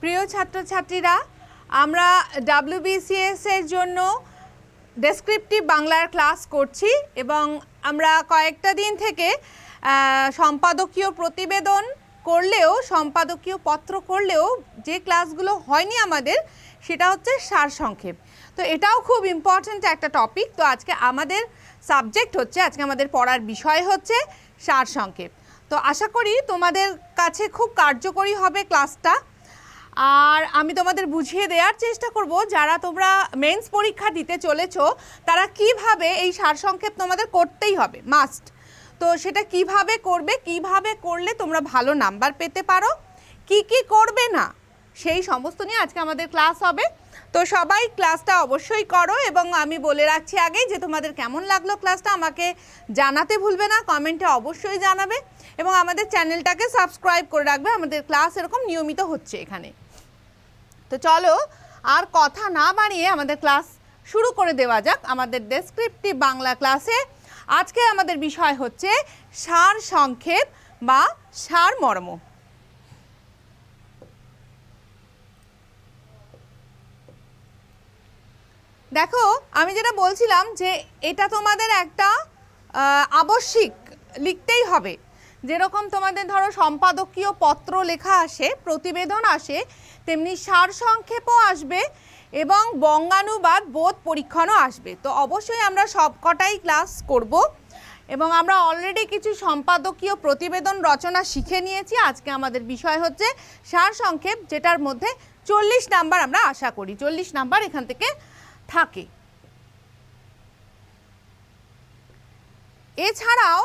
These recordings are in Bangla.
প্রিয় ছাত্রছাত্রীরা, আমরা ডাব্লিউবিসিএস এর জন্য ডেসক্রিপটিভ বাংলার ক্লাস করছি এবং আমরা কয়েকটা দিন থেকে সম্পাদকীয় প্রতিবেদন করলেও, সম্পাদকীয় পত্র করলেও যে ক্লাসগুলো হয়নি আমাদের, সেটা হচ্ছে সারসংক্ষেপ তো এটাও খুব ইম্পর্ট্যান্ট একটা টপিক তো আজকে আমাদের সাবজেক্ট হচ্ছে, আজকে আমাদের পড়ার বিষয় হচ্ছে সারসংক্ষেপ তো আশা করি তোমাদের কাছে খুব কার্যকরী হবে ক্লাসটা আর আমি তোমাদের বুঝিয়ে দেওয়ার চেষ্টা করব, যারা তোমরা মেন্স পরীক্ষা দিতে চলেছো, তারা কীভাবে এই সারসংক্ষেপ তোমাদের করতেই হবে মাস্ট তো সেটা কীভাবে করবে, কীভাবে করলে তোমরা ভালো নাম্বার পেতে পারো, কি কি করবে না, সেই সমস্ত নিয়ে আজকে আমাদের ক্লাস হবে। তো সবাই ক্লাসটা অবশ্যই করো এবং আমি বলে রাখছি আগেই যে তোমাদের কেমন লাগল ক্লাসটা আমাকে জানাতে ভুলবে না কমেন্টে অবশ্যই জানাবে এবং আমাদের চ্যানেলটাকে সাবস্ক্রাইব করে রাখবে, আমাদের ক্লাস এরকম নিয়মিত হচ্ছে এখানে। তো চলো আর কথা না বাড়িয়ে আমাদের ক্লাস শুরু করে দেওয়া যাক আমাদের ডেসক্রিপটিভ বাংলা ক্লাসে আজকে আমাদের বিষয় হচ্ছে সার সংক্ষেপ বা সার মর্ম। দেখো, আমি যেটা বলছিলাম যে এটা তোমাদের একটা আবশ্যিক লিখতেই হবে। যেরকম তোমাদের ধরো সম্পাদকীয় পত্র লেখা আসে, প্রতিবেদন আসে, তেমনি সারসংক্ষেপও আসবে এবং বঙ্গানুবাদ বোধ পরীক্ষণও আসবে। তো অবশ্যই আমরা সবকটাই ক্লাস করব এবং আমরা অলরেডি কিছু সম্পাদকীয় প্রতিবেদন রচনা শিখে নিয়েছি। আজকে আমাদের বিষয় হচ্ছে সারসংক্ষেপ যেটার মধ্যে চল্লিশ নাম্বার আমরা আশা করি। চল্লিশ নাম্বার এখান থেকে থাকে। এছাড়াও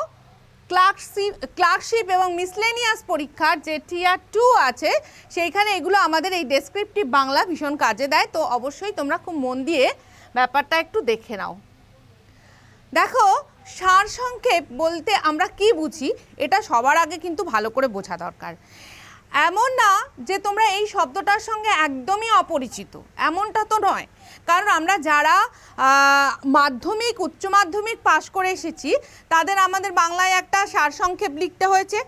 ক্লার্কশিপ ক্লার্কশিপ এবং মিসলেনিয়াস পরীক্ষার যে টিয়ার টু আছে, সেইখানে এগুলো আমাদের এই ডেসক্রিপটিভ বাংলা ভীষণ কাজে দেয়। তো অবশ্যই তোমরা খুব মন দিয়ে ব্যাপারটা একটু দেখে নাও। দেখো সার সংক্ষেপ বলতে আমরা কি বুঝি, এটা সবার আগে কিন্তু ভালো করে বোঝা দরকার। এমন না যে তোমরা এই শব্দটার সঙ্গে একদমই অপরিচিত। এমনটা তো নয়। কারণ আমরা যারা মাধ্যমিক, উচ্চ মাধ্যমিক পাশ করে এসেছি, তাদের আমাদের বাংলায় একটা সারসংক্ষেপ লিখতে হয়েছে।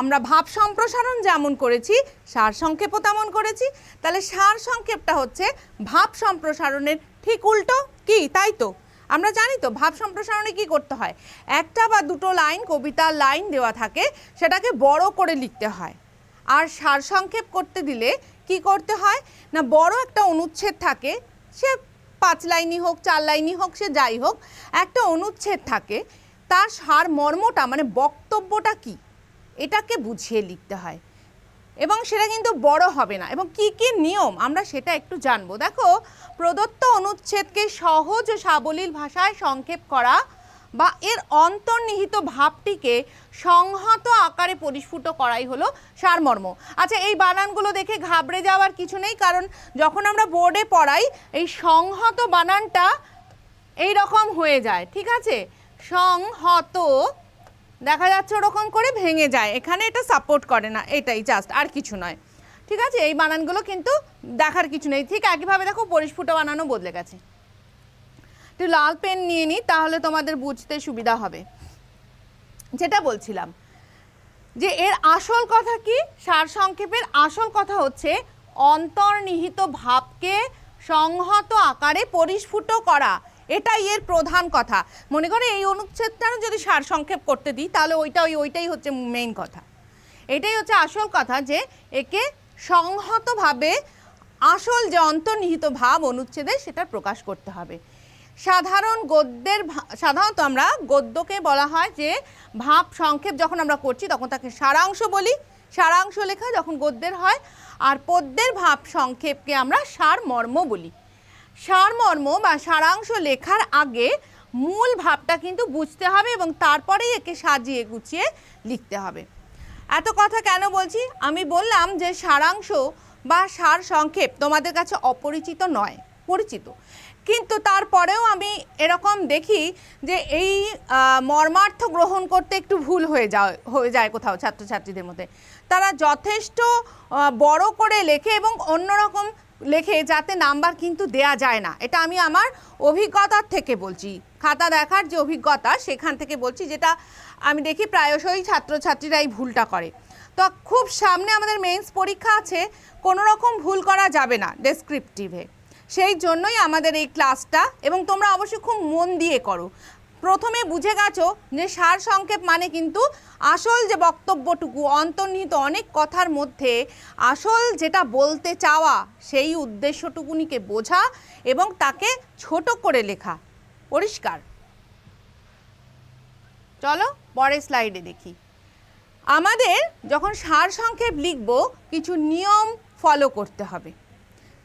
আমরা ভাব সম্প্রসারণ যেমন করেছি, সারসংক্ষেপও তেমন করেছি। তাহলে সারসংক্ষেপটা হচ্ছে ভাব সম্প্রসারণের ঠিক উল্টো কি, তাই তো? আমরা জানি তো ভাব সম্প্রসারণে কি করতে হয়? একটা বা দুটো লাইন কবিতার লাইন দেওয়া থাকে, সেটাকে বড় করে লিখতে হয়। আর সারসংক্ষেপ করতে দিলে কি করতে হয়? না, বড় একটা অনুচ্ছেদ থাকে, সে পাঁচ লাইনই হোক, চার লাইনই হোক, সে যাই হোক, একটা অনুচ্ছেদ থাকে, তার সার মর্মটা মানে বক্তব্যটা কি? এটাকে বুঝিয়ে লিখতে হয়। এবং সেটা কিন্তু বড় হবে না। এবং কি কি নিয়ম, আমরা সেটা একটু জানব। দেখো, প্রদত্ত অনুচ্ছেদকে সহজ ও সাবলীল ভাষায় সংক্ষেপ করা বা এর অন্তর্নিহিত ভাবটিকে সংহত আকারে পরিস্ফুট করাই হলো সারমর্ম। আচ্ছা এই বানানগুলো দেখে ঘাবড়ে যাওয়ার কিছু নেই, কারণ যখন আমরা বোর্ডে পড়াই, এই সংহত বানানটা এই রকম হয়ে যায়, ঠিক আছে? সংহত, দেখা যাচ্ছে ওরকম করে ভেঙে যায়। এখানে এটা সাপোর্ট করে না, এটাই জাস্ট আর কিছু নয়। ঠিক আছে? এই বানানগুলো কিন্তু দেখার কিছু নেই। ঠিক একইভাবে দেখো, পরিস্ফুট বানানো বদলে গেছে। একটু লাল পেন নিয়ে নিই তাহলে তোমাদের বুঝতে সুবিধা হবে। যেটা বলছিলাম, যে এর আসল কথা কি? সারসংক্ষেপের আসল কথা হচ্ছে, অন্তর্নিহিত ভাবকে সংহত আকারে পরিস্ফুট করা। এটাই এর প্রধান কথা। মনে করে এই অনুচ্ছেদটা যদি সারসংক্ষেপ করতে দিই, তাহলে ওইটা ওই, ওইটাই হচ্ছে মেইন কথা। এটাই হচ্ছে আসল কথা যে, একে সংহতভাবে, আসল যে অন্তর্নিহিত ভাব অনুচ্ছেদে সেটা প্রকাশ করতে হবে। সাধারণ গদ্যের সাধারণত আমরা গদ্যকে বলা হয় যে ভাব সংক্ষেপ যখন আমরা করছি, তখন তাকে সারাংশ বলি। সারাংশ লেখা যখন গদ্যের হয়, আর পদ্যের ভাব সংক্ষেপকে আমরা সারমর্ম বলি। সারমর্ম বা সারাংশ লেখার আগে মূল ভাবটা কিন্তু বুঝতে হবে এবং তারপরেই একে সাজিয়ে গুছিয়ে লিখতে হবে। এত কথা কেন বলছি? আমি বললাম যে সারাংশ বা সার সংক্ষেপ তোমাদের কাছে অপরিচিত নয়, পরিচিত। কিন্তু তারপরেও আমি এরকম দেখি যে এই মর্মার্থ গ্রহণ করতে একটু ভুল হয়ে যায় হয়ে যায় কোথাও ছাত্রছাত্রীদের মধ্যে। তারা যথেষ্ট বড় করে লেখে এবং অন্যরকম লেখে যাতে নাম্বার কিন্তু দেয়া যায় না। এটা আমি আমার অভিজ্ঞতার থেকে বলছি। খাতা দেখার যে অভিজ্ঞতা, সেখান থেকে বলছি যেটা আমি দেখি প্রায়শই ছাত্রছাত্রীরা এই ভুলটা করে। তো খুব সামনে আমাদের মেন্স পরীক্ষা আছে কোনো রকম ভুল করা যাবে না ডেসক্রিপটিভে সেই জন্যই আমাদের এই ক্লাসটা এবং তোমরা অবশ্যই খুব মন দিয়ে করো। প্রথমে বুঝে গেছো যে সার সংক্ষেপ মানে কিন্তু আসল যে বক্তব্যটুকু, অন্তর্নিহিত অনেক কথার মধ্যে আসল যেটা বলতে চাওয়া, সেই উদ্দেশ্যটুকুনিকে বোঝা এবং তাকে ছোট করে লেখা। পরিষ্কার? চলো পরের স্লাইডে দেখি। আমাদের যখন সার সংক্ষেপ লিখব, কিছু নিয়ম ফলো করতে হবে।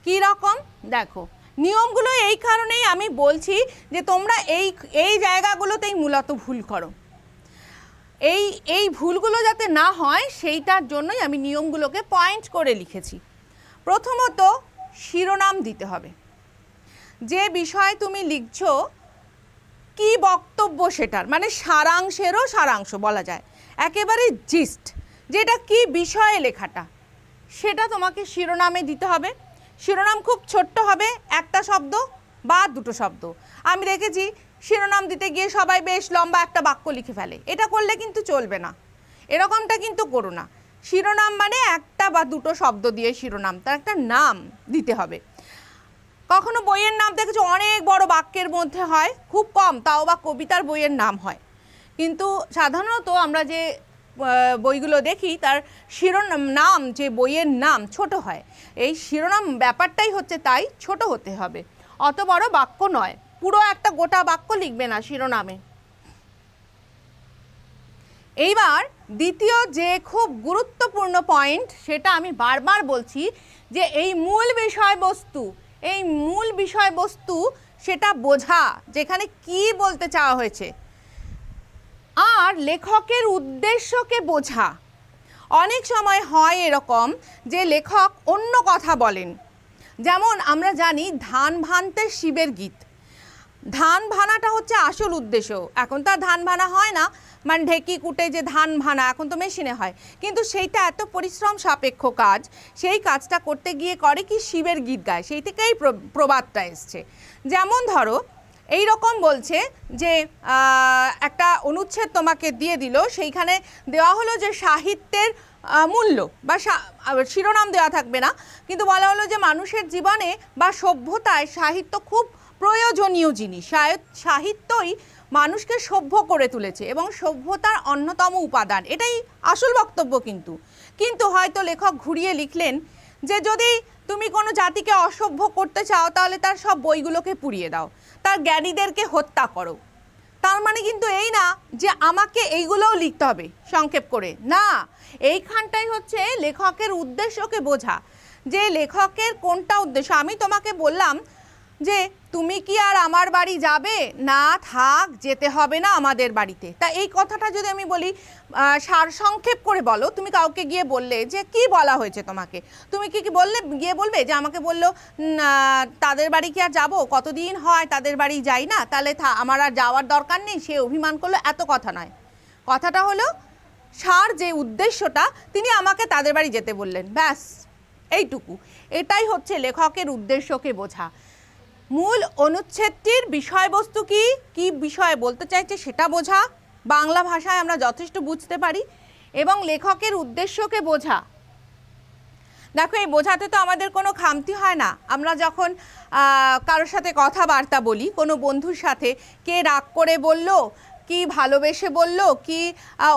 কী রকম? দেখো, নিয়মগুলো এই কারণেই আমি বলছি যে তোমরা এই এই জায়গাগুলোতেই মূলত ভুল করো। এই এই ভুলগুলো যাতে না হয়, সেইটার জন্যই আমি নিয়মগুলোকে পয়েন্ট করে লিখেছি। প্রথমত, শিরোনাম দিতে হবে। যে বিষয় তুমি লিখছ, কি বক্তব্য সেটার? মানে সারাংশেরও সারাংশ বলা যায়। একেবারে জিস্ট যেটা কি বিষয়ে লেখাটা, সেটা তোমাকে শিরোনামে দিতে হবে। শিরোনাম খুব ছোট্ট হবে, একটা শব্দ বা দুটো শব্দ। আমি দেখেছি শিরোনাম দিতে গিয়ে সবাই বেশ লম্বা একটা বাক্য লিখে ফেলে। এটা করলে কিন্তু চলবে না। এরকমটা কিন্তু করো না। শিরোনাম মানে একটা বা দুটো শব্দ দিয়ে শিরোনাম, তার একটা নাম দিতে হবে। কখনো বইয়ের নাম দেখেছ? অনেক বড় বাক্যের মধ্যে হয়, খুব কম, তাও বা কবিতার বইয়ের নাম হয়। কিন্তু সাধারণত আমরা যে বইগুলো দেখি, তার শিরোনাম, নাম, যে বইয়ের নাম ছোট হয়। এই শিরোনাম ব্যাপারটাই হচ্ছে তাই, ছোট হতে হবে। অত বড় বাক্য নয়, পুরো একটা গোটা বাক্য লিখবে না শিরোনামে। এইবার দ্বিতীয় যে খুব গুরুত্বপূর্ণ পয়েন্ট সেটা আমি বারবার বলছি যে এই মূল বিষয়বস্তু, এই মূল বিষয়বস্তু, সেটা বোঝা, যেখানে কি বলতে চাওয়া হয়েছে। আর লেখকের উদ্দেশ্যকে বোঝা। অনেক সময় হয় এরকম যে লেখক অন্য কথা বলেন। যেমন আমরা জানি ধান ভানতে শিবের গীত। ধান ভানাটা হচ্ছে আসল উদ্দেশ্য। এখন তো আর ধান ভানা হয় না। মানে ঢেকি কুটে যে ধান ভানা, এখন তো মেশিনে হয়। কিন্তু সেইটা এত পরিশ্রম সাপেক্ষ কাজ, সেই কাজটা করতে গিয়ে করে কি শিবের গীত গায়? সেই থেকেই প্রবাদটা এসছে। যেমন ধরো এই রকম বলছে যে একটা অনুচ্ছেদ তোমাকে দিয়ে দিল, সেইখানে দেওয়া হলো যে সাহিত্যের মূল্য বা শিরোনাম দেওয়া থাকবে না। কিন্তু বলা হলো যে মানুষের জীবনে বা সভ্যতায় সাহিত্য খুব প্রয়োজনীয় জিনিস। সাহিত্যই মানুষকে সভ্য করে তুলেছে এবং সভ্যতার অন্যতম উপাদান। এটাই আসল বক্তব্য কিন্তু। কিন্তু হয়তো লেখক ঘুরিয়ে লিখলেন যে, যদি তুমি কোনো জাতিকে অসভ্য করতে চাও, তাহলে তার সব বইগুলোকে পুড়িয়ে দাও। তার জ্ঞানীদেরকে হত্যা করো। তার মানে কিন্তু এই না যে আমাকে এইগুলোও লিখতে হবে, সংক্ষেপ করে। না, এইখানটাই হচ্ছে লেখকের উদ্দেশ্যকে বোঝা। যে লেখকের কোনটা উদ্দেশ্য? আমি তোমাকে বললাম যে তুমি কি আর আমার বাড়ি যাবে? না থাক যেতে হবে না আমাদের বাড়িতে। তা এই কথাটা যদি আমি বলি আহ, সারসংক্ষেপ করে বলো। তুমি কাউকে গিয়ে বললে যে কি বলা হয়েছে তোমাকে? তুমি কি কি বললে গিয়ে বলবে যে আমাকে বলল তাদের বাড়ি কি আর যাব? কতদিন হয় তাদের বাড়ি যাই না? তাহলে থা- আমার আর যাওয়ার দরকার নেই। সে অভিমান করল এত কথা নয়। কথাটা হলো সার যে উদ্দেশ্যটা তিনি আমাকে তাদের বাড়ি যেতে বললেন। ব্যাস এইটুকু। এটাই হচ্ছে লেখকের উদ্দেশ্যকে বোঝা। মূল অনুচ্ছেদটির বিষয়বস্তু কি? কি বিষয়ে বলতে চাইছে সেটা বোঝা। বাংলা ভাষায় আমরা যথেষ্ট বুঝতে পারি এবং লেখকের উদ্দেশ্যকে বোঝা। দেখো, এই বোঝাতে তো আমাদের কোনো খামতি হয় না। আমরা যখন কারোর সাথে কথাবার্তা বলি, কোনো বন্ধুর সাথে, কে রাগ করে বলল, কি ভালোবেসে বলল, কি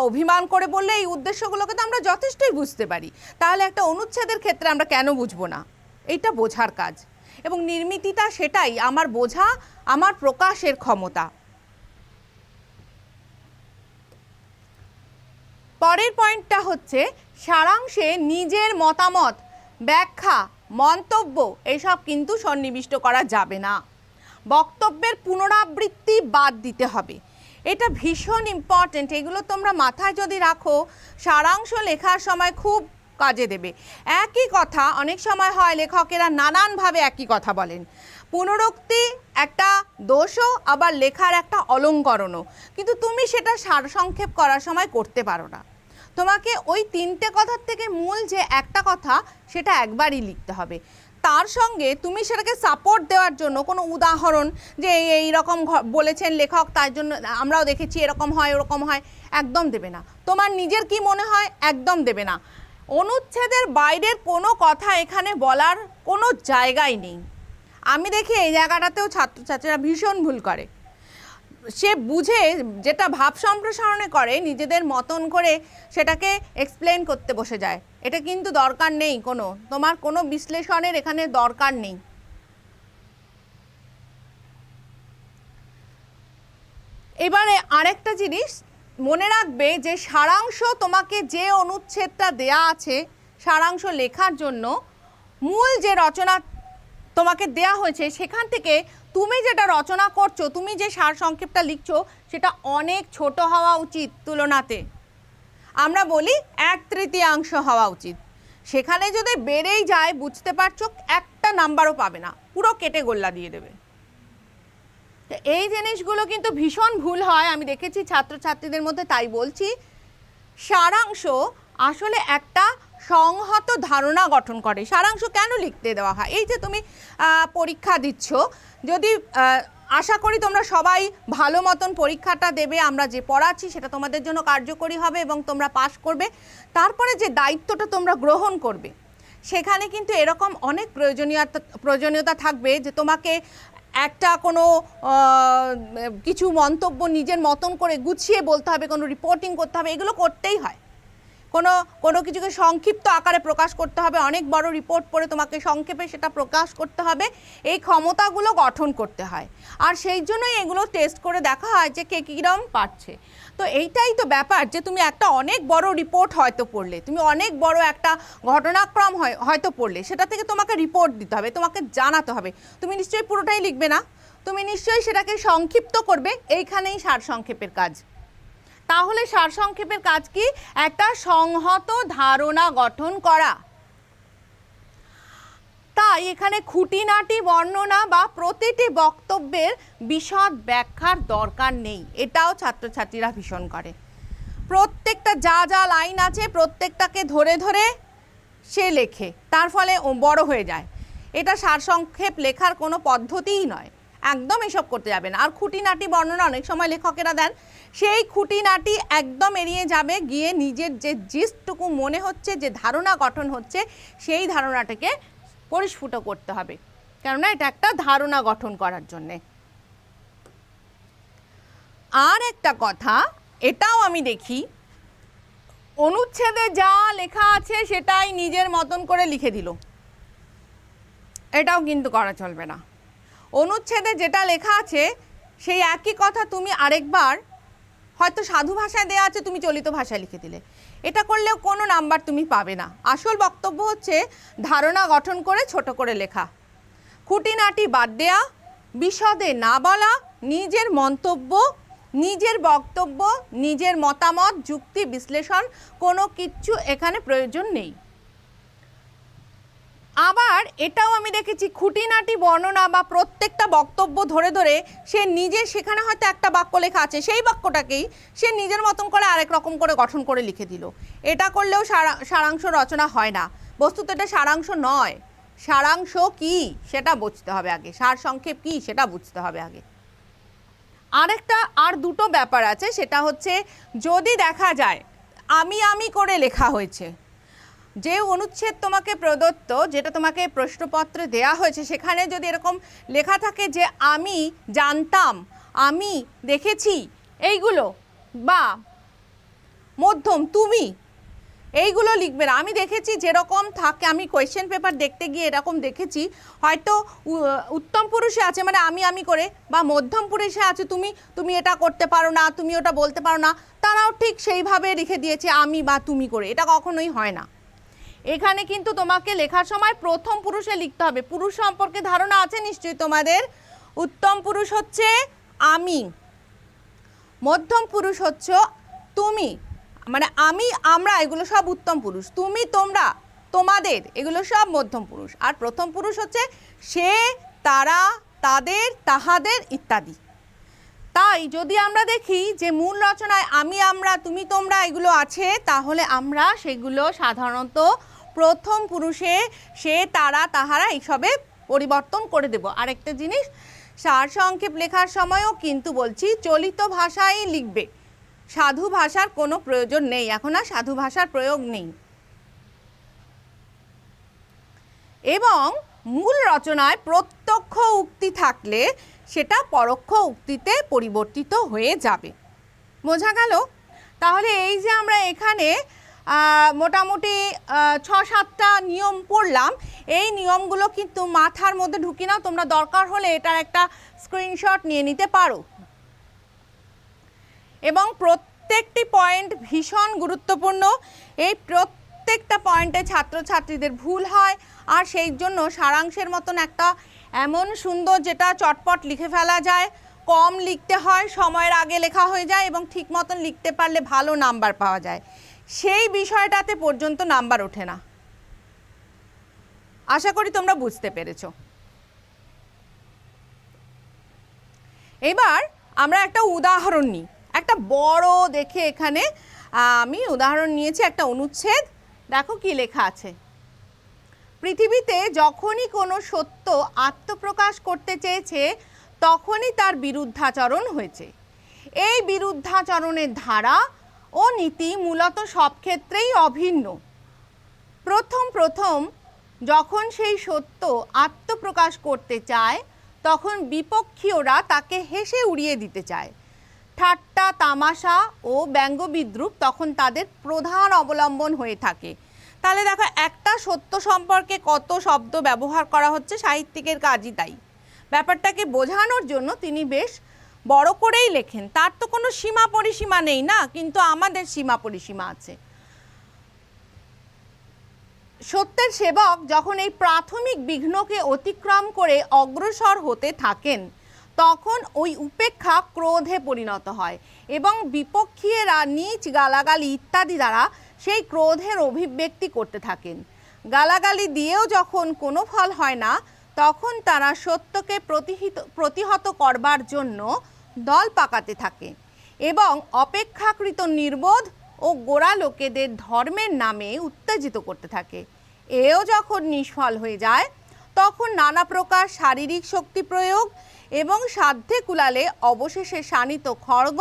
অভিমান করে বলল, এই উদ্দেশ্যগুলোকে তো আমরা যথেষ্টই বুঝতে পারি। তাহলে একটা অনুচ্ছেদের ক্ষেত্রে আমরা কেন বুঝব না? এইটা বোঝার কাজ। এবং নির্মিতিটা সেটাই, আমার বোঝা, আমার প্রকাশের ক্ষমতা। পরের পয়েন্টটা হচ্ছে, সারাংশে নিজের মতামত, ব্যাখ্যা, মন্তব্য, এসব কিন্তু সন্নিবিষ্ট করা যাবে না। বক্তব্যের পুনরাবৃত্তি বাদ দিতে হবে। এটা ভীষণ ইম্পর্ট্যান্ট এগুলো তোমরা মাথায় যদি রাখো, সারাংশ লেখার সময় খুব কাজে দেবে। একই কথা অনেক সময় হয় লেখকেরা নানানভাবে একই কথা বলেন। পুনরুক্তি একটা দোষও, আবার লেখার একটা অলঙ্করণও। কিন্তু তুমি সেটা সারসংক্ষেপ করার সময় করতে পারো না। তোমাকে ওই তিনটে কথার থেকে মূল যে একটা কথা, সেটা একবারই লিখতে হবে। তার সঙ্গে তুমি সেটাকে সাপোর্ট দেওয়ার জন্য কোনো উদাহরণ যে এই- রকম বলেছেন লেখক তার জন্য আমরাও দেখেছি এরকম হয়, ওরকম হয়, একদম দেবে না। তোমার নিজের কি মনে হয়, একদম দেবে না। অনুচ্ছেদের বাইরের কোনো কথা এখানে বলার কোনো জায়গাই নেই। আমি দেখি এই জায়গাটাতেও ছাত্রছাত্রীরা ভীষণ ভুল করে। সে বুঝে যেটা ভাব সম্প্রসারণে করে, নিজেদের মতন করে সেটাকে এক্সপ্লেন করতে বসে যায়। এটা কিন্তু দরকার নেই কোনো। তোমার কোনো বিশ্লেষণের এখানে দরকার নেই। এবারে আরেকটা জিনিস মনে রাখবে যে সারাংশ তোমাকে যে অনুচ্ছেদটা দেয়া আছে, সারাংশ লেখার জন্য, মূল যে রচনা তোমাকে দেয়া হয়েছে, সেখান থেকে তুমি যেটা রচনা করছ, তুমি যে সার সংক্ষেপটা লিখছো, সেটা অনেক ছোট হওয়া উচিত তুলনাতে। আমরা বলি এক তৃতীয়াংশ হওয়া উচিত। সেখানে যদি বেড়েই যায়, বুঝতে পারছ, একটা নাম্বারও পাবে না। পুরো কেটে গোল্লা দিয়ে দেবে। এই জিনিসগুলো কিন্তু ভীষণ ভুল হয়, আমি দেখেছি ছাত্রছাত্রীদের মধ্যে তাই বলছি। সারাংশ আসলে একটা সংহত ধারণা গঠন করে। সারাংশ কেন লিখতে দেওয়া হয়? এই যে তুমি পরীক্ষা দিচ্ছ, যদি আশা করি তোমরা সবাই ভালো মতন পরীক্ষাটা দেবে, আমরা যে পড়াচ্ছি সেটা তোমাদের জন্য কার্যকরী হবে এবং তোমরা পাশ করবে। তারপরে যে দায়িত্বটা তোমরা গ্রহণ করবে, সেখানে কিন্তু এরকম অনেক প্রয়োজনীয়তা প্রয়োজনীয়তা থাকবে যে তোমাকে একটা কোনো কিছু মন্তব্য নিজের মতন করে গুছিয়ে বলতে হবে, কোনো রিপোর্টিং করতে হবে, এগুলো করতেই হয়। কোনো কোনো কিছুকে সংক্ষিপ্ত আকারে প্রকাশ করতে হবে। অনেক বড় রিপোর্ট পড়ে তোমাকে সংক্ষেপে সেটা প্রকাশ করতে হবে। এই ক্ষমতাগুলো গঠন করতে হয়। আর সেই জন্যই এগুলো টেস্ট করে দেখা হয় যে কে কীরকম পারছে। তো এইটাই তো ব্যাপার যে তুমি একটা অনেক বড় রিপোর্ট হয়তো পড়লে, তুমি অনেক বড় একটা ঘটনাক্রম হয়- হয়তো পড়লে, সেটা থেকে তোমাকে রিপোর্ট দিতে হবে, তোমাকে জানাতে হবে। তুমি নিশ্চয়ই পুরোটাই লিখবে না? তুমি নিশ্চয়ই সেটাকে সংক্ষিপ্ত করবে, এইখানেই সার সংক্ষেপের কাজ। তাহলে সারসংক্ষেপের কাজ কি? একটা সংহত ধারণা গঠন করা। তাই এখানে খুঁটিনাটি, বর্ণনা বা প্রতিটি বক্তব্যের বিশদ ব্যাখ্যার দরকার নেই। এটাও ছাত্রছাত্রীরা ভীষণ করে। প্রত্যেকটা যা যা লাইন আছে, প্রত্যেকটাকে ধরে ধরে সে লেখে। তার ফলে বড় হয়ে যায়। এটা সারসংক্ষেপ লেখার কোনো পদ্ধতিই নয়। একদম এসব করতে যাবে না। আর খুঁটিনাটি বর্ণনা অনেক সময় লেখকেরা দেন, সেই খুঁটিনাটি একদম এড়িয়ে যাবে, গিয়ে নিজের যে জিসটুকু মনে হচ্ছে, যে ধারণা গঠন হচ্ছে, সেই ধারণাটাকে পরিস্ফুট করতে হবে। কেননা এটা একটা ধারণা গঠন করার জন্যে। আর একটা কথা, এটাও আমি দেখি, অনুচ্ছেদে যা লেখা আছে, সেটাই নিজের মতন করে লিখে দিল। এটাও কিন্তু করা চলবে না। অনুচ্ছেদে যেটা লেখা আছে, সেই একই কথা তুমি আরেকবার হয়তো সাধু ভাষায় দেওয়া আছে, তুমি চলিত ভাষায় লিখে দিলে। এটা করলেও কোনো নাম্বার তুমি পাবে না। আসল বক্তব্য হচ্ছে, ধারণা গঠন করে ছোট করে লেখা। খুঁটিনাটি বাদ দেয়া, বিশদে না বলা, নিজের মন্তব্য, নিজের বক্তব্য, নিজের মতামত, যুক্তি বিশ্লেষণ, কোনো কিচ্ছু এখানে প্রয়োজন নেই। আবার এটাও আমি দেখেছি, খুঁটিনাটি বর্ণনা বা প্রত্যেকটা বক্তব্য ধরে ধরে সে নিজে সেখানে হয়তো একটা বাক্য লেখা আছে, সেই বাক্যটাকেই সে নিজের মতন করে আরেক রকম করে গঠন করে লিখে দিল। এটা করলেও সারা- সারাংশ রচনা হয় না। বস্তুত এটা সারাংশ নয়। সারাংশ কি সেটা বুঝতে হবে আগে। সার সংক্ষেপ কি সেটা বুঝতে হবে আগে। আরেকটা, আর দুটো ব্যাপার আছে, সেটা হচ্ছে যদি দেখা যায়, আমি আমি করে লেখা হয়েছে যে অনুচ্ছেদ তোমাকে প্রদত্ত, যেটা তোমাকে প্রশ্নপত্রে দেয়া হয়েছে, সেখানে যদি এরকম লেখা থাকে যে আমি জানতাম, আমি দেখেছি, এইগুলো বা মধ্যম, তুমি, এইগুলো লিখবে না আমি দেখেছি যেরকম থাকে, আমি কোয়েশ্চেন পেপার দেখতে গিয়ে এরকম দেখেছি। হয়তো উত্তম পুরুষে আছে মানে আমি আমি করে, বা মধ্যম পুরুষে আছে, তুমি তুমি এটা করতে পারো না, তুমি ওটা বলতে পারো না, তারাও ঠিক সেইভাবে লিখে দিয়েছে, আমি বা তুমি করে। এটা কখনোই হয় না। এখানে কিন্তু তোমাকে লেখার সময় প্রথম পুরুষে লিখতে হবে। পুরুষ সম্পর্কে ধারণা আছে নিশ্চয়ই তোমাদের? উত্তম পুরুষ হচ্ছে আমি। মধ্যম পুরুষ হচ্ছে তুমি। মানে আমি, আমরা, এগুলো সব উত্তম পুরুষ। তুমি, তোমরা, তোমাদের, এগুলো সব মধ্যম পুরুষ। আর প্রথম পুরুষ হচ্ছে সে, তারা, তাদের, তাহাদের ইত্যাদি। তাই যদি আমরা দেখি যে মূল রচনায় আমি, আমরা, তুমি, তোমরা এগুলো আছে, তাহলে আমরা সেগুলো সাধারণত প্রথম পুরুষে সে, তারা, তাহারা এইসবে পরিবর্তন করে দেব। আরেকটা জিনিস, সার সংক্ষেপ লেখার সময়ও কিন্তু বলছি, চলিত ভাষায় লিখবে। সাধু ভাষার কোনো প্রয়োজন নেই। এখন আর সাধু ভাষার প্রয়োগ নেই। এবং মূল রচনায় প্রত্যক্ষ উক্তি থাকলে সেটা পরোক্ষ উক্তিতে পরিবর্তিত হয়ে যাবে। বোঝা গেল? তাহলে এই যে আমরা এখানে মোটামুটি ছ সাতটা নিয়ম পড়লাম। এই নিয়মগুলো কিন্তু মাথার মধ্যে ঢুকি নাও, তোমরা দরকার হলে এটার একটা স্ক্রিনশট নিয়ে নিতে পারো। এবং প্রত্যেকটি পয়েন্ট ভীষণ গুরুত্বপূর্ণ। এই প্রত্যেকটা পয়েন্টে ছাত্রছাত্রীদের ভুল হয়, আর সেই জন্য সারাংশের মতন একটা এমন সুন্দর যেটা চটপট লিখে ফেলা যায়। কম লিখতে হয়, সময়ের আগে লেখা হয়ে যায় এবং ঠিক মতন লিখতে পারলে ভালো নাম্বার পাওয়া যায়। সেই বিষয়টাতে পর্যন্ত নাম্বার ওঠে না। আশা করি তোমরা বুঝতে পেরেছ। এবার আমরা একটা উদাহরণ নিই। একটা বড় দেখে এখানে আমি উদাহরণ নিয়েছি, একটা অনুচ্ছেদ। দেখো কি লেখা আছে। পৃথিবীতে যখনই কোনো সত্য আত্মপ্রকাশ করতে চেয়েছে, তখনই তার বিরুদ্ধাচরণ হয়েছে। এই বিরুদ্ধাচরণের ধারা ও নীতি মূলত সব ক্ষেত্রেই অভিন্ন। প্রথম প্রথম যখন সেই সত্য আত্মপ্রকাশ করতে চায়, তখন বিপক্ষীয়রা তাকে হেসে উড়িয়ে দিতে চায়। ঠাট্টা, তামাশা ও ব্যঙ্গ বিদ্রুপ তখন তাদের প্রধান অবলম্বন হয়ে থাকে। তাহলে দেখো, একটা সত্য সম্পর্কে কত শব্দ ব্যবহার করা হচ্ছে সাহিত্যিকের কাজই তাই। ব্যাপারটাকে বোঝানোর জন্য তিনি বেশ বড় করেই লেখেন। তার তো কোনো সীমা পরিসীমা নেই না, কিন্তু আমাদের সীমা পরিসীমা আছে। সত্যের সেবক যখন এই প্রাথমিক বিঘ্নকে অতিক্রম করে অগ্রসর হতে থাকেন, তখন ওই উপেক্ষা ক্রোধে পরিণত হয় এবং বিপক্ষীয়েরা নিচ গালাগালি ইত্যাদি দ্বারা সেই ক্রোধের অভিব্যক্তি করতে থাকেন। গালাগালি দিয়েও যখন কোনো ফল হয় না, তখন তারা সত্যকে প্রতিহিত প্রতিহত করবার জন্য দল পাকাতে থাকে এবং অপেক্ষাকৃত নির্বোধ ও গোড়া লোকেদের ধর্মের নামে উত্তেজিত করতে থাকে। এও যখন নিষ্ফল হয়ে যায়, তখন নানা প্রকার শারীরিক শক্তি প্রয়োগ এবং সাধ্যে কুলালে অবশেষে শানিত খড়গ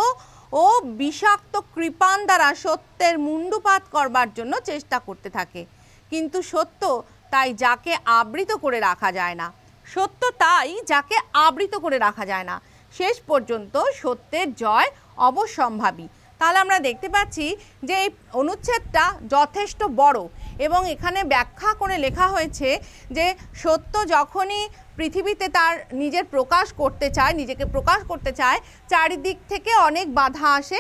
ও বিষাক্ত কৃপান দ্বারা সত্যের মুন্ডুপাত করবার জন্য চেষ্টা করতে থাকে। কিন্তু সত্য তাই যাকে আবৃত করে রাখা যায় না। সত্য তাই যাকে আবৃত করে রাখা যায় না। শেষ পর্যন্ত সত্যের জয় অবশ্যম্ভাবী তাহলে আমরা দেখতে পাচ্ছি যে এই অনুচ্ছেদটা যথেষ্ট বড় এবং এখানে ব্যাখ্যা করে লেখা হয়েছে যে সত্য যখনই পৃথিবীতে তার নিজের প্রকাশ করতে চায়, নিজেকে প্রকাশ করতে চায়, চারিদিক থেকে অনেক বাধা আসে।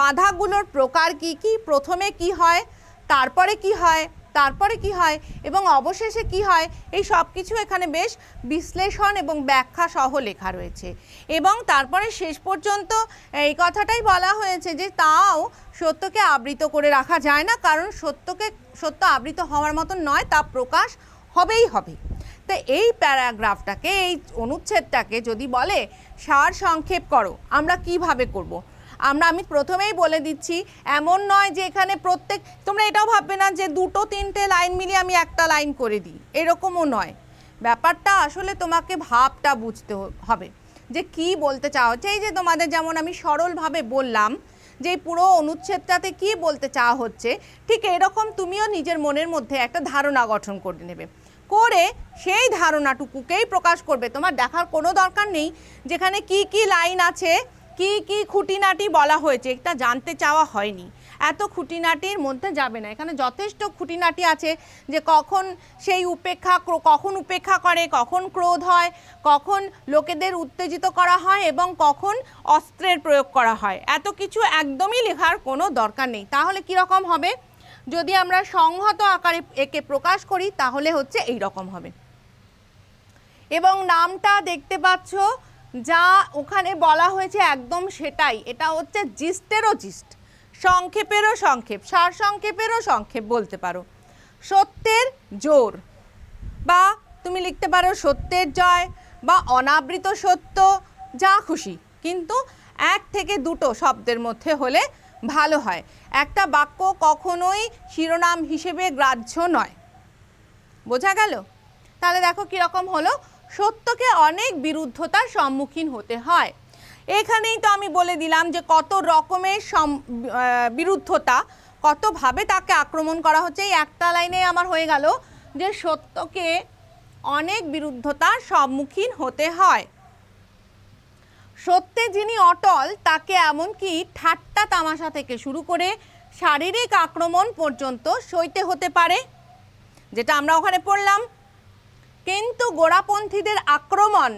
বাধাগুলোর প্রকার কি কি? প্রথমে কি হয়? তারপরে কি হয়? তারপরে কি হয় এবং অবশেষে কি হয়, এই সব কিছু এখানে বেশ বিশ্লেষণ এবং ব্যাখ্যা সহ লেখা রয়েছে এবং তারপরে শেষ পর্যন্ত এই কথাটাই বলা হয়েছে যে তাও সত্যকে আবৃত করে রাখা যায় না, কারণ সত্যকে, সত্য আবৃত হওয়ার মতন নয়, তা প্রকাশ হবেই হবে তো এই প্যারাগ্রাফটাকে, এই অনুচ্ছেদটাকে যদি বলে সার সংক্ষেপ করো, আমরা কীভাবে করব। আমরা, আমি প্রথমেই বলে দিচ্ছি, এমন নয় যে এখানে প্রত্যেক, তোমরা এটাও ভাববে না যে দুটো তিনটে লাইন মিলিয়ে আমি একটা লাইন করে দিই, এরকমও নয়। ব্যাপারটা আসলে তোমাকে ভাবটা বুঝতে হবে, যে কি বলতে চাওয়া হচ্ছে এই যে তোমাদের যেমন আমি সরলভাবে বললাম, যে পুরো অনুচ্ছেদটাতে কি বলতে চাওয়া হচ্ছে, ঠিক এরকম তুমিও নিজের মনের মধ্যে একটা ধারণা গঠন করে নেবে। করে সেই ধারণাটুকুকেই প্রকাশ করবে। তোমার দেখার কোনো দরকার নেই, যেখানে কি কি লাইন আছে কি কি খুঁটিনাটি বলা হয়েছে? এটা জানতে চাওয়া হয়নি। এত খুঁটিনাটির মধ্যে যাবে না। এখানে যথেষ্ট খুঁটিনাটি আছে যে কখন সেই উপেক্ষা কখন উপেক্ষা করে, কখন ক্রোধ হয়, কখন লোকেদের উত্তেজিত করা হয় এবং কখন অস্ত্রের প্রয়োগ করা হয়। এত কিছু একদমই লেখার কোনো দরকার নেই। তাহলে কীরকম হবে? যদি আমরা সংহত আকারে একে প্রকাশ করি, তাহলে হচ্ছে এই রকম হবে। এবং নামটা দেখতে পাচ্ছ যা ওখানে বলা হয়েছে একদম সেটাই। এটা হচ্ছে জিস্টেরও জিস্ট। সংক্ষেপেরও সংক্ষেপ সার সংক্ষেপেরও সংক্ষেপ বলতে পারো। সত্যের জোর। বা তুমি লিখতে পারো সত্যের জয় বা অনাবৃত সত্য, যা খুশি। কিন্তু এক থেকে দুটো শব্দের মধ্যে হলে ভালো হয়। একটা বাক্য কখনোই শিরোনাম হিসেবে গ্রাহ্য নয়। বোঝা গেল? তাহলে দেখো কীরকম হলো। সত্যকে অনেক বিরুদ্ধতার সম্মুখীন হতে হয়। এখানেই তো আমি বলে দিলাম যে কত রকমের সম- বিরুদ্ধতা, কতভাবে তাকে আক্রমণ করা হচ্ছে, এই একটা লাইনে আমার হয়ে গেল যে সত্যকে অনেক বিরুদ্ধতার সম্মুখীন হতে হয়। সত্যে যিনি অটল, তাকে এমনকি ঠাট্টা তামাশা থেকে শুরু করে শারীরিক আক্রমণ পর্যন্ত সইতে হতে পারে, যেটা আমরা ওখানে পড়লাম। কিন্তু গোড়াপন্থীদের আক্রমণ,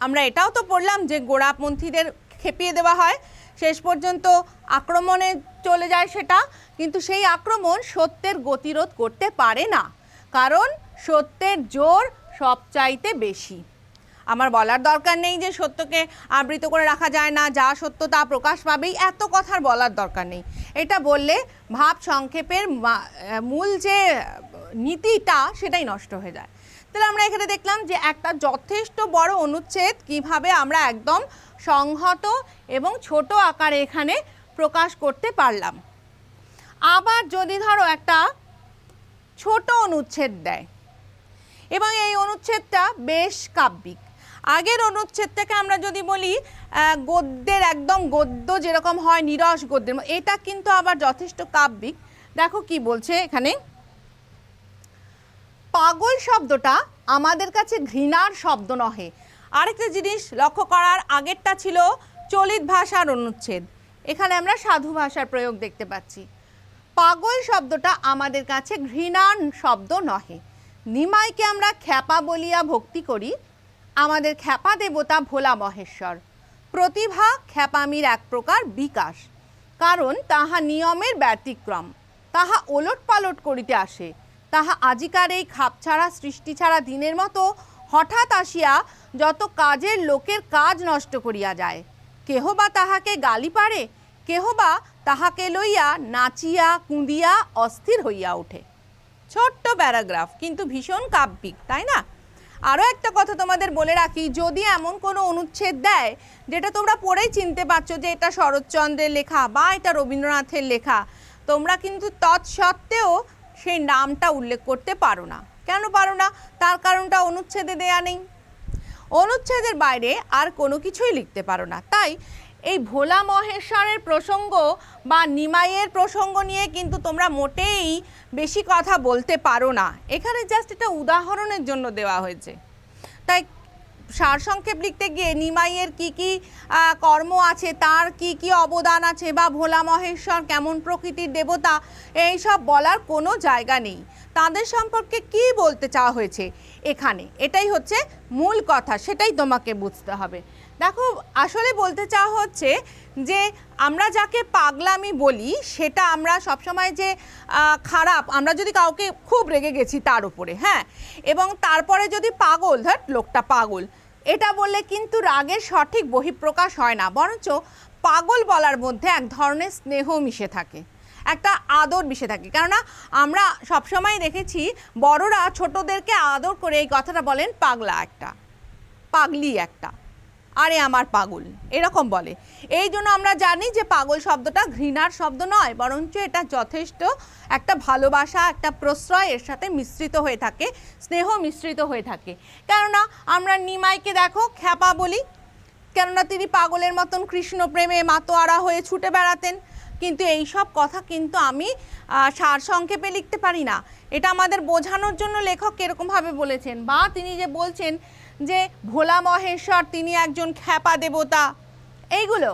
আমরা এটাও তো পড়লাম যে গোড়াপন্থীদের খেপিয়ে দেওয়া হয়, শেষ পর্যন্ত আক্রমণে চলে যায় সেটা, কিন্তু সেই আক্রমণ সত্যের গতিরোধ করতে পারে না, কারণ সত্যের জোর সবচাইতে বেশি। আমার বলার দরকার নেই যে সত্যকে আবৃত করে রাখা যায় না, যা সত্য তা প্রকাশ পাবেই, এত কথার বলার দরকার নেই। এটা বললে ভাব সংক্ষেপের মূল যে নীতিটা, সেটাই নষ্ট হয়ে যায়। তাহলে আমরা এখানে দেখলাম যে একটা যথেষ্ট বড় অনুচ্ছেদ কীভাবে আমরা একদম সংহত এবং ছোট আকারে এখানে প্রকাশ করতে পারলাম। আবার যদি ধরো একটা ছোট অনুচ্ছেদ দেয়, এবং এই অনুচ্ছেদটা বেশ কাব্যিক। আগের অনুচ্ছেদটাকে আমরা যদি বলি গদ্যের একদম গদ্য যেরকম হয়, নিরস গদ্যের এটা কিন্তু আবার যথেষ্ট কাব্যিক। দেখো কি বলছে এখানে? পাগল শব্দটা আমাদের কাছে ঘৃণার শব্দ নহে। আরেকটা জিনিস লক্ষ্য করার আগেরটা ছিল চলিত ভাষার অনুচ্ছেদ। এখানে আমরা সাধু ভাষার প্রয়োগ দেখতে পাচ্ছি। পাগল শব্দটা আমাদের কাছে ঘৃণার শব্দ নহে। নিমাইকে আমরা খ্যাপা বলিয়া ভক্তি করি। আমাদের খ্যাপা দেবতা ভোলা মহেশ্বর। প্রতিভা খ্যাপামির এক প্রকার বিকাশ। কারণ তাহা নিয়মের ব্যতিক্রম। তাহা ওলট পালট করিতে আসে। তাহা আজিকার এই খাপছাড়া সৃষ্টি ছাড়া দিনের মতো হঠাৎ আসিয়া যত কাজের লোকের কাজ নষ্ট করিয়া যায়। কেহ বা তাহাকে গালি পারে, কেহ বা তাহাকে লইয়া নাচিয়া, কুঁদিয়া অস্থির হইয়া ওঠে। ছোট্ট প্যারাগ্রাফ, কিন্তু ভীষণ কাব্যিক, তাই না? আরও একটা কথা তোমাদের বলে রাখি, যদি এমন কোনো অনুচ্ছেদ দেয়, যেটা তোমরা পড়েই চিনতে পারছ যে এটা শরৎচন্দ্রের লেখা বা এটা রবীন্দ্রনাথের লেখা, তোমরা কিন্তু তৎসত্ত্বেও সেই নামটা উল্লেখ করতে পারো না। কেন পারো না? তার কারণটা অনুচ্ছেদে দেয়া নেই। অনুচ্ছেদের বাইরে আর কোনো কিছুই লিখতে পারো না। তাই এই ভোলা মহেশ্বরের প্রসঙ্গ বা নিমাইয়ের প্রসঙ্গ নিয়ে কিন্তু তোমরা মোটেই বেশি কথা বলতে পারো না। এখানে জাস্ট এটা উদাহরণের জন্য দেওয়া হয়েছে। তাই সারসংক্ষেপ লিখতে গিয়ে নিমাইয়ের কি কি কর্ম আছে, তার কি কি অবদান আছে বা ভোলা মহেশ্বর কেমন প্রকৃতির দেবতা, এই সব বলার কোনো জায়গা নেই। তাদের সম্পর্কে কি বলতে চাওয়া হয়েছে এখানে? এটাই হচ্ছে মূল কথা, সেটাই তোমাকে বুঝতে হবে। দেখো, আসলে বলতে চাওয়া হচ্ছে যে আমরা যাকে পাগলামি বলি, সেটা আমরা সবসময় যে খারাপ, আমরা যদি কাউকে খুব রেগে গেছি তার উপরে হ্যাঁ? এবং তারপরে যদি পাগল, ধর, লোকটা পাগল, এটা বললে কিন্তু রাগের সঠিক বহিঃপ্রকাশ হয় না। বরঞ্চ পাগল বলার মধ্যে এক ধরনের স্নেহ মিশে থাকে, একটা আদর মিশে থাকে। কেননা আমরা সবসময় দেখেছি, বড়রা ছোটদেরকে আদর করে এই কথাটা বলেন, পাগলা একটা, পাগলি একটা। আরে আমার পাগল। এরকম বলে। এই জন্য আমরা জানি যে পাগল শব্দটা ঘৃণার শব্দ নয় বরঞ্চ এটা যথেষ্ট একটা ভালোবাসা একটা প্রশ্রয় এর সাথে মিশ্রিত হয়ে থাকে স্নেহ মিশ্রিত হয়ে থাকে। কেননা আমরা নিমাইকে দেখো খ্যাপা বলি। কেননা তিনি পাগলের মতন কৃষ্ণ প্রেমে মাতোয়ারা হয়ে ছুটে বেড়াতেন। কিন্তু এই সব কথা কিন্তু আমি আহ, সারসংক্ষেপে লিখতে পারি না। এটা আমাদের বোঝানোর জন্য লেখক এরকমভাবে বলেছেন। বা তিনি যে বলছেন যে ভোলা মহেশ্বর তিনি একজন খ্যাপা দেবতা। এইগুলো?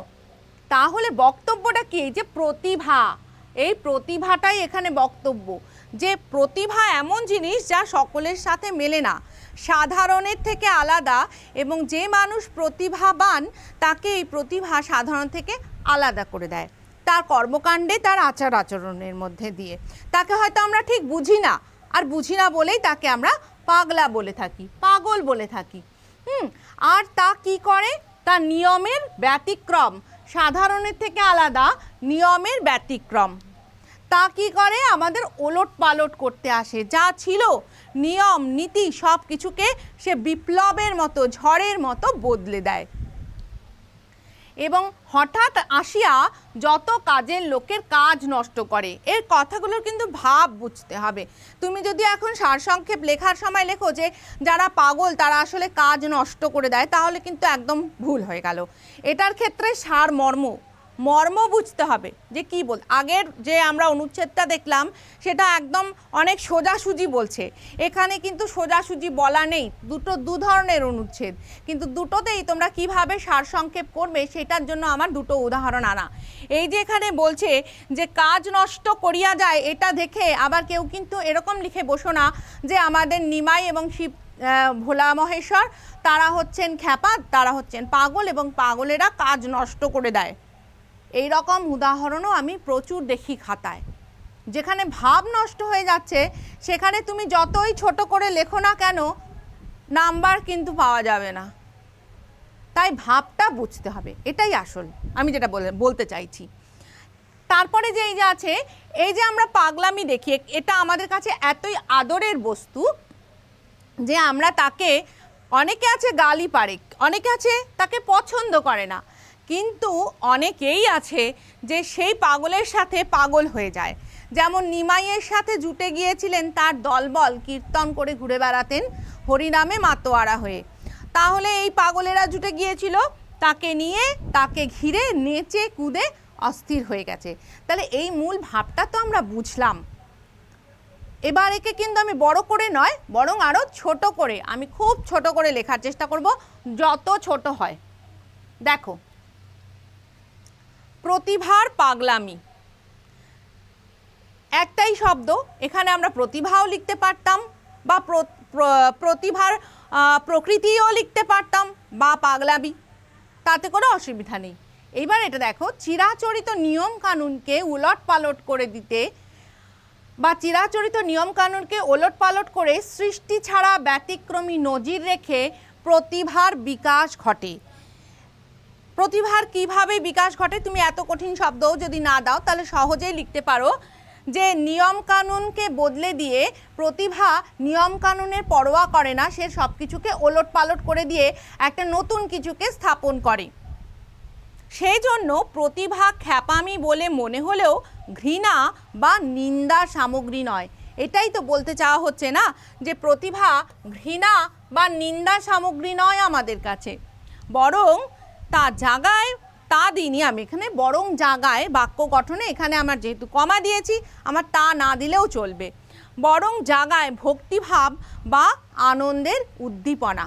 তাহলে বক্তব্যটা কি? যে প্রতিভা, এই প্রতিভাটাই এখানে বক্তব্য। যে প্রতিভা এমন জিনিস যা সকলের সাথে মেলে না। সাধারণের থেকে আলাদা এবং যে মানুষ প্রতিভাবান, তাকে এই প্রতিভা সাধারণ থেকে আলাদা করে দেয়। তার কর্মকাণ্ডে, তার আচার আচরণের মধ্যে দিয়ে। তাকে হয়তো আমরা ঠিক বুঝি না, আর বুঝি না বলেই তাকে আমরা পাগলা বলে থাকি, পাগল বলে থাকি। হুম, আর তা কি করে? তা নিয়মের ব্যতিক্রম, সাধারণের থেকে আলাদা নিয়মের ব্যতিক্রম। তা কি করে? আমাদের ওলট পালট করতে আসে। যা ছিল নিয়ম, নীতি সব কিছুকে সে বিপ্লবের মতো, ঝড়ের মতো বদলে দেয়। এবং হঠাৎ আসিয়া যত কাজের লোকের কাজ নষ্ট করে, এর কথাগুলোর কিন্তু ভাব বুঝতে হবে। তুমি যদি এখন সারসংক্ষেপ লেখার সময় লেখো যে, যারা পাগল তারা আসলে কাজ নষ্ট করে দেয়, তাহলে কিন্তু একদম ভুল হয়ে গেল। এটার ক্ষেত্রে সার মর্ম বুঝতে হবে যে কি বল, আগের যে আমরা অনুচ্ছেদটা দেখলাম সেটা একদম অনেক সোজাসুজি বলছে। এখানে কিন্তু সোজাসুজি বলা নেই, দুটো দু ধরনের অনুচ্ছেদ। কিন্তু দুটোতেই তোমরা কীভাবে সারসংক্ষেপ করবে সেটার জন্য আমার দুটো উদাহরণ আনা। এই যে এখানে বলছে যে কাজ নষ্ট করিয়া যায়, এটা দেখে আবার কেউ কিন্তু এরকম লিখে বসো না যে আমাদের নিমাই এবং শিব ভোলা মহেশ্বর, তারা হচ্ছেন খ্যাপা, তারা হচ্ছেন পাগল এবং পাগলেরা কাজ নষ্ট করে দেয়। এই রকম উদাহরণও আমি প্রচুর দেখি খাতায়। যেখানে ভাব নষ্ট হয়ে যাচ্ছে, সেখানে তুমি যতই ছোট করে লেখো না কেন, নাম্বার কিন্তু পাওয়া যাবে না। তাই ভাবটা বুঝতে হবে, এটাই আসল। আমি যেটা বলতে চাইছি। তারপরে যে এই যে আছে, এই যে আমরা পাগলামি দেখি, এটা আমাদের কাছে এতই আদরের বস্তু যে আমরা তাকে, অনেকে আছে গালি পারে, অনেকে আছে তাকে পছন্দ করে না। কিন্তু অনেকেই আছে যে সেই পাগলের সাথে পাগল হয়ে যায়। যেমন নিমাইয়ের সাথে জুটে গিয়েছিলেন তার দলবল কীর্তন করে ঘুরে বেড়াতেন হরিনামে মাতোয়ারা হয়ে। তাহলে এই পাগলেরা জুটে গিয়েছিল, তাকে নিয়ে, তাকে ঘিরে, নেচে, কুদে অস্থির হয়ে গেছে। তাহলে এই মূল ভাবটা তো আমরা বুঝলাম। এবার একে কিন্তু আমি বড় করে নয়, বরং আরও ছোট করে, আমি খুব ছোট করে লেখার চেষ্টা করব, যত ছোট হয়। দেখো প্রতিভার পাগলামি। একটাই শব্দ, এখানে আমরা প্রতিভাও লিখতে পারতাম বা প্র- প্র- প্রতিভার প্রকৃতিও লিখতে পারতাম বা পাগলামি। তাতে কোনো অসুবিধা নেই। এইবার এটা দেখো, চিরাচরিত নিয়ম কানুনকে উলট পালট করে দিতে বা চিরাচরিত নিয়ম কানুনকে ওলট পালট করে সৃষ্টি ছাড়া ব্যতিক্রমী নজির রেখে প্রতিভার বিকাশ ঘটে। প্রতিভার কীভাবে বিকাশ ঘটে, তুমি এত কঠিন শব্দও যদি না দাও, তাহলে সহজেই লিখতে পারো যে নিয়ম কানুনকে বদলে দিয়ে প্রতিভা নিয়ম কানুনের পরোয়া করে না, সে সব কিছুকে ওলট পালট করে দিয়ে একটা নতুন কিছুকে স্থাপন করে। সেই জন্য প্রতিভা খ্যাপামি বলে মনে হলেও ঘৃণা বা নিন্দা সামগ্রী নয়। এটাই তো বলতে চাওয়া হচ্ছে না যে প্রতিভা ঘৃণা বা নিন্দা সামগ্রী নয় আমাদের কাছে। বরং তা জাগায়, তা দিইনি আমি। এখানে বরং জাগায় বাক্য গঠনে এখানে আমার যেহেতু কমা দিয়েছি, আমার তা না দিলেও চলবে। বরং জাগায় ভক্তিভাব বা আনন্দের উদ্দীপনা।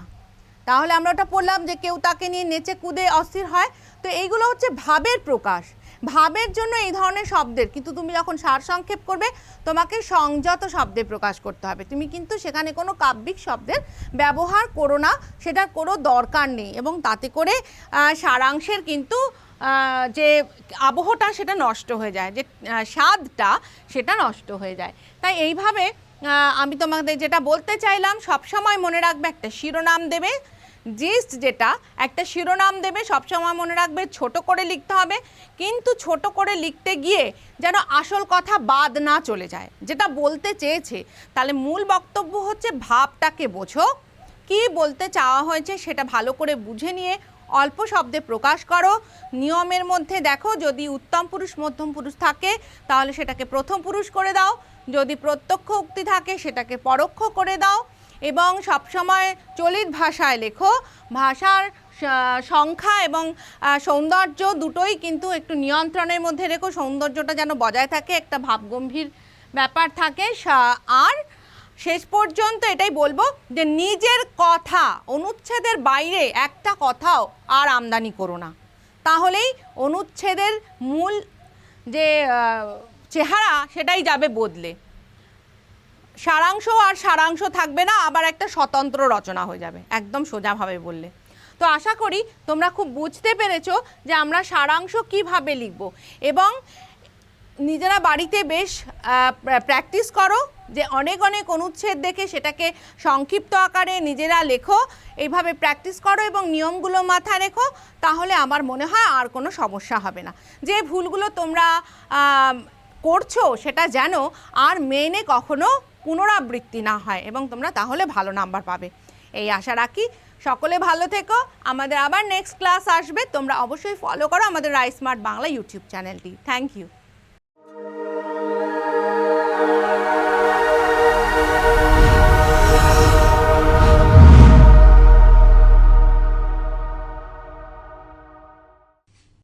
তাহলে আমরা ওটা পড়লাম যে কেউ তাকে নিয়ে নেচে কুদে অস্থির হয়। তো এইগুলো হচ্ছে ভাবের প্রকাশ। ভাবের জন্য এই ধরনের শব্দের, কিন্তু তুমি যখন সারসংক্ষেপ করবে, তোমাকে সংযত শব্দে প্রকাশ করতে হবে। তুমি কিন্তু সেখানে কোনো কাব্যিক শব্দের ব্যবহার করো না, সেটার কোনো দরকার নেই। এবং তাতে করে সারাংশের কিন্তু যে আবহটা সেটা নষ্ট হয়ে যায়, যে স্বাদটা সেটা নষ্ট হয়ে যায়। তাই এইভাবে আমি তোমাদের যেটা বলতে চাইলাম, সবসময় মনে রাখবে একটা শিরোনাম দেবে জিস্ট যেটা একটা শিরোনাম দেবে, সবসময় মনে রাখবে ছোট করে লিখতে হবে, কিন্তু ছোট করে লিখতে গিয়ে যেন আসল কথা বাদ না চলে যায়। যেটা বলতে চেয়েছে, তাহলে মূল বক্তব্য হচ্ছে ভাবটাকে বোঝো, কি বলতে চাওয়া হয়েছে সেটা ভালো করে বুঝে নিয়ে অল্প শব্দে প্রকাশ করো। নিয়মের মধ্যে দেখো, যদি উত্তম পুরুষ, মধ্যম পুরুষ থাকে, তাহলে সেটাকে প্রথম পুরুষ করে দাও। যদি প্রত্যক্ষ উক্তি থাকে, সেটাকে পরোক্ষ করে দাও। এবং সবসময় চলিত ভাষায় লেখো। ভাষার সংখ্যা এবং সৌন্দর্য দুটোই কিন্তু একটু নিয়ন্ত্রণের মধ্যে রেখো। সৌন্দর্যটা যেন বজায় থাকে, একটা ভাবগম্ভীর ব্যাপার থাকে। আর শেষ পর্যন্ত এটাই বলব যে নিজের কথা, অনুচ্ছেদের বাইরে একটা কথাও আর আমদানি করো না। তাহলেই অনুচ্ছেদের মূল যে চেহারা সেটাই যাবে বদলে। সারাংশ আর সারাংশ থাকবে না, আবার একটা স্বতন্ত্র রচনা হয়ে যাবে। একদম সোজাভাবে বললে। তো আশা করি তোমরা খুব বুঝতে পেরেছ যে আমরা সারাংশ কীভাবে লিখব এবং নিজেরা বাড়িতে বেশ প্র্যাকটিস করো যে অনেক অনেক অনুচ্ছেদ দেখে সেটাকে সংক্ষিপ্ত আকারে নিজেরা লেখো, এইভাবে প্র্যাকটিস করো এবং নিয়মগুলো মাথায় রেখো, তাহলে আমার মনে হয় আর কোনো সমস্যা হবে না। যে ভুলগুলো তোমরা করছ সেটা যেন আর মেনে কখনো পুনরাবৃত্তি না হয় এবং তোমরা তাহলে ভালো নাম্বার পাবে। এই আশা রাখি। সকলে ভালো থেকো। আমাদের আবার নেক্সট ক্লাস আসবে। তোমরা অবশ্যই ফলো করো আমাদের রাইসমার্ট বাংলা ইউটিউব চ্যানেলটি থ্যাংক ইউ